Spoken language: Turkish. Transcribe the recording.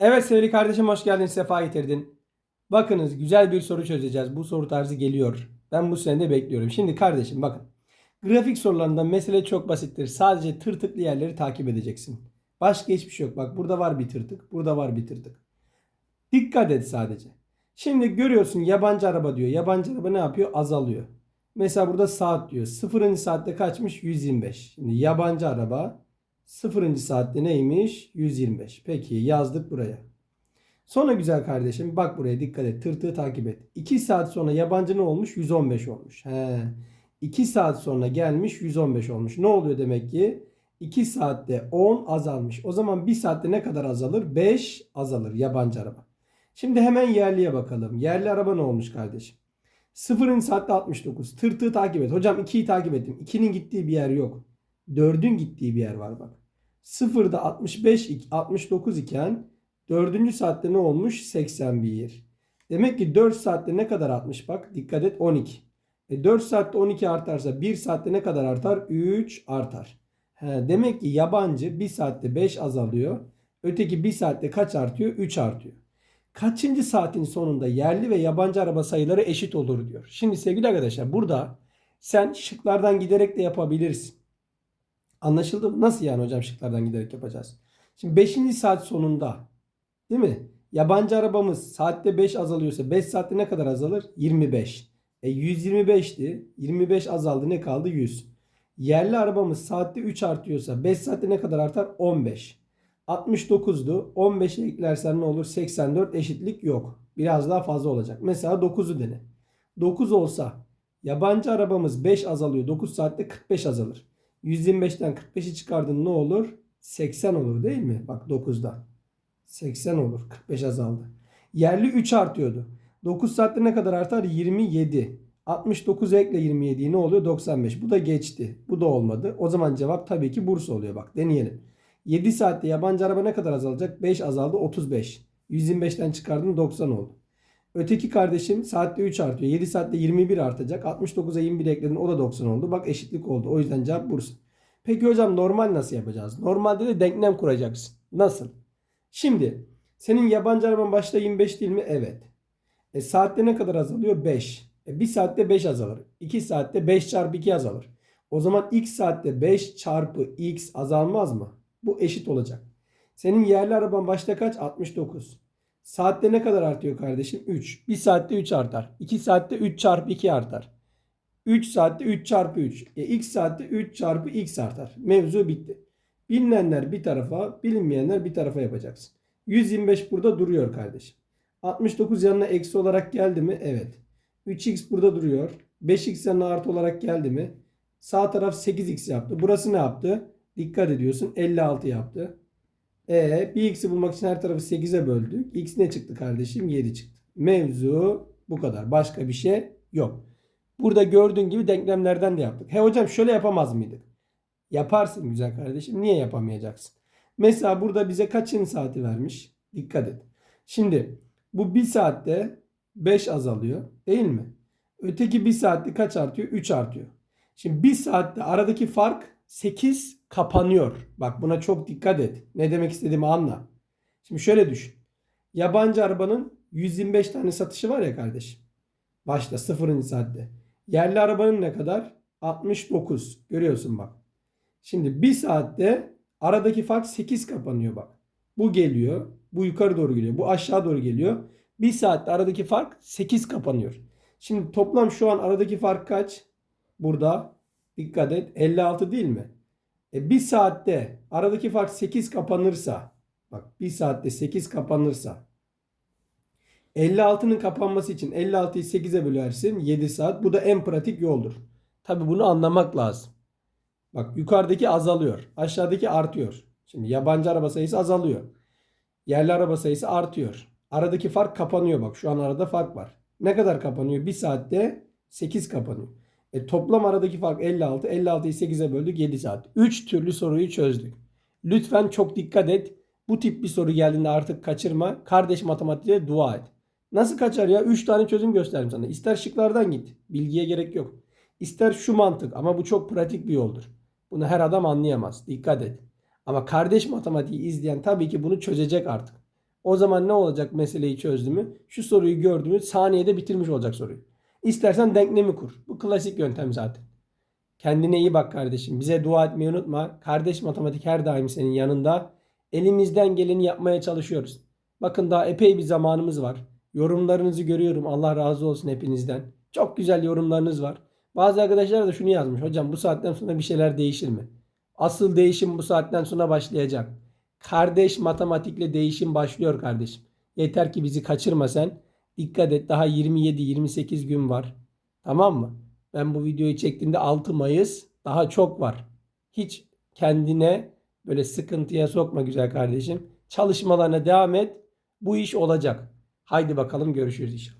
Evet sevgili kardeşim hoş geldin, sefa getirdin. Bakınız güzel bir soru çözeceğiz. Bu soru tarzı geliyor. Ben bu sene de bekliyorum. Şimdi kardeşim bakın. Grafik sorularında mesele çok basittir. Sadece tırtıklı yerleri takip edeceksin. Başka hiçbir şey yok. Bak burada var bir tırtık, burada var bir tırtık. Dikkat et sadece. Şimdi görüyorsun yabancı araba diyor. Yabancı araba ne yapıyor? Azalıyor. Mesela burada saat diyor. Sıfırıncı saatte kaçmış? 125. Şimdi yabancı araba sıfırıncı saatte neymiş? 125. Peki yazdık buraya. Sonra güzel kardeşim bak buraya dikkat et. Tırtığı takip et. 2 saat sonra yabancı ne olmuş? 115 olmuş. He. 2 saat sonra gelmiş 115 olmuş. Ne oluyor demek ki? 2 saatte 10 azalmış. O zaman 1 saatte ne kadar azalır? 5 azalır yabancı araba. Şimdi hemen yerliye bakalım. Yerli araba ne olmuş kardeşim? Sıfırıncı saatte 69. Tırtığı takip et. Hocam 2'yi takip ettim. 2'nin gittiği bir yer yok. 4'ün gittiği bir yer var bak. Sıfırda 65, 69 iken 4. saatte ne olmuş? 81. Demek ki 4 saatte ne kadar artmış bak. Dikkat et 12. E 4 saatte 12 artarsa 1 saatte ne kadar artar? 3 artar. He, demek ki yabancı 1 saatte 5 azalıyor. Öteki 1 saatte kaç artıyor? 3 artıyor. Kaçıncı saatin sonunda yerli ve yabancı araba sayıları eşit olur diyor. Şimdi sevgili arkadaşlar burada sen şıklardan giderek de yapabilirsin. Anlaşıldı mı? Nasıl yani hocam şıklardan giderek yapacağız? Şimdi 5. saat sonunda değil mi? Yabancı arabamız saatte 5 azalıyorsa 5 saatte ne kadar azalır? 25. E 125'ti. 25 azaldı ne kaldı? 100. Yerli arabamız saatte 3 artıyorsa 5 saatte ne kadar artar? 15. 69'du. 15'e eklersen ne olur? 84 eşitlik yok. Biraz daha fazla olacak. Mesela 9'u dene. 9 olsa yabancı arabamız 5 azalıyor. 9 saatte 45 azalır. 125'ten 45'i çıkardın ne olur? 80 olur değil mi? Bak 9'da. 80 olur. 45 azaldı. Yerli 3 artıyordu. 9 saatte ne kadar artar? 27. 69 ekle 27'yi ne oluyor? 95. Bu da geçti. Bu da olmadı. O zaman cevap tabii ki Bursa oluyor. Bak deneyelim. 7 saatte yabancı araba ne kadar azalacak? 5 azaldı 35. 125'ten çıkardın 90 oldu. Öteki kardeşim saatte 3 artıyor. 7 saatte 21 artacak. 69'a 21 ekledin o da 90 oldu. Bak eşitlik oldu. O yüzden cevap Bursa. Peki hocam normal nasıl yapacağız? Normalde de denklem kuracaksın. Nasıl? Şimdi senin yabancı araban başta 25 değil mi? Evet. E, saatte ne kadar azalıyor? 5. E, 1 saatte 5 azalır. 2 saatte 5 çarpı 2 azalır. O zaman x saatte 5 çarpı x azalmaz mı? Bu eşit olacak. Senin yerli araban başta kaç? 69. Saatte ne kadar artıyor kardeşim? 3. 1 saatte 3 artar. 2 saatte 3 çarpı 2 artar. 3 saatte 3 çarpı 3. E, x saatte 3 çarpı x artar. Mevzu bitti. Bilinenler bir tarafa, bilinmeyenler bir tarafa yapacaksın. 125 burada duruyor kardeşim. 69 yanına eksi olarak geldi mi? Evet. 3x burada duruyor. 5x yanına artı olarak geldi mi? Sağ taraf 8x yaptı. Burası ne yaptı? Dikkat ediyorsun 56 yaptı. E bir x'i bulmak için her tarafı 8'e böldük. X ne çıktı kardeşim? 7 çıktı. Mevzu bu kadar. Başka bir şey yok. Burada gördüğün gibi denklemlerden de yaptık. He hocam şöyle yapamaz mıydık? Yaparsın güzel kardeşim. Niye yapamayacaksın? Mesela burada bize kaçın saati vermiş? Dikkat et. Şimdi bu 1 saatte 5 azalıyor değil mi? Öteki 1 saatte kaç artıyor? 3 artıyor. Şimdi 1 saatte aradaki fark 8 kapanıyor. Bak buna çok dikkat et. Ne demek istediğimi anla. Şimdi şöyle düşün. Yabancı arabanın 125 tane satışı var ya kardeşim. Başta 0. saatte. Yerli arabanın ne kadar? 69. Görüyorsun bak. Şimdi 1 saatte aradaki fark 8 kapanıyor bak. Bu geliyor. Bu yukarı doğru geliyor. Bu aşağı doğru geliyor. 1 saatte aradaki fark 8 kapanıyor. Şimdi toplam şu an aradaki fark kaç? Burada dikkat et 56 değil mi? E 1 saatte aradaki fark 8 kapanırsa bak 1 saatte 8 kapanırsa 56'nın kapanması için 56'yı 8'e bölersin 7 saat. Bu da en pratik yoldur. Tabi bunu anlamak lazım. Bak yukarıdaki azalıyor. Aşağıdaki artıyor. Şimdi yabancı araba sayısı azalıyor. Yerli araba sayısı artıyor. Aradaki fark kapanıyor bak. Şu an arada fark var. Ne kadar kapanıyor? 1 saatte 8 kapanıyor. E, toplam aradaki fark 56. 56'yı 8'e böldük 7 saat. 3 türlü soruyu çözdük. Lütfen çok dikkat et. Bu tip bir soru geldiğinde artık kaçırma. Kardeş matematiğe dua et. Nasıl kaçar ya? 3 tane çözüm gösterdim sana. İster şıklardan git. Bilgiye gerek yok. İster şu mantık ama bu çok pratik bir yoldur. Bunu her adam anlayamaz. Dikkat et. Ama kardeş matematiği izleyen tabii ki bunu çözecek artık. O zaman ne olacak meseleyi çözdü mü? Şu soruyu gördü mü saniyede bitirmiş olacak soruyu. İstersen denklemi kur. Bu klasik yöntem zaten. Kendine iyi bak kardeşim. Bize dua etmeyi unutma. Kardeş matematik her daim senin yanında. Elimizden geleni yapmaya çalışıyoruz. Bakın daha epey bir zamanımız var. Yorumlarınızı görüyorum. Allah razı olsun hepinizden. Çok güzel yorumlarınız var. Bazı arkadaşlar da şunu yazmış. Hocam bu saatten sonra bir şeyler değişir mi? Asıl değişim bu saatten sonra başlayacak. Kardeş matematikle değişim başlıyor kardeşim. Yeter ki bizi kaçırma sen. Dikkat et daha 27-28 gün var. Tamam mı? Ben bu videoyu çektiğimde 6 Mayıs daha çok var. Hiç kendine böyle sıkıntıya sokma güzel kardeşim. Çalışmalarına devam et. Bu iş olacak. Haydi bakalım görüşürüz inşallah.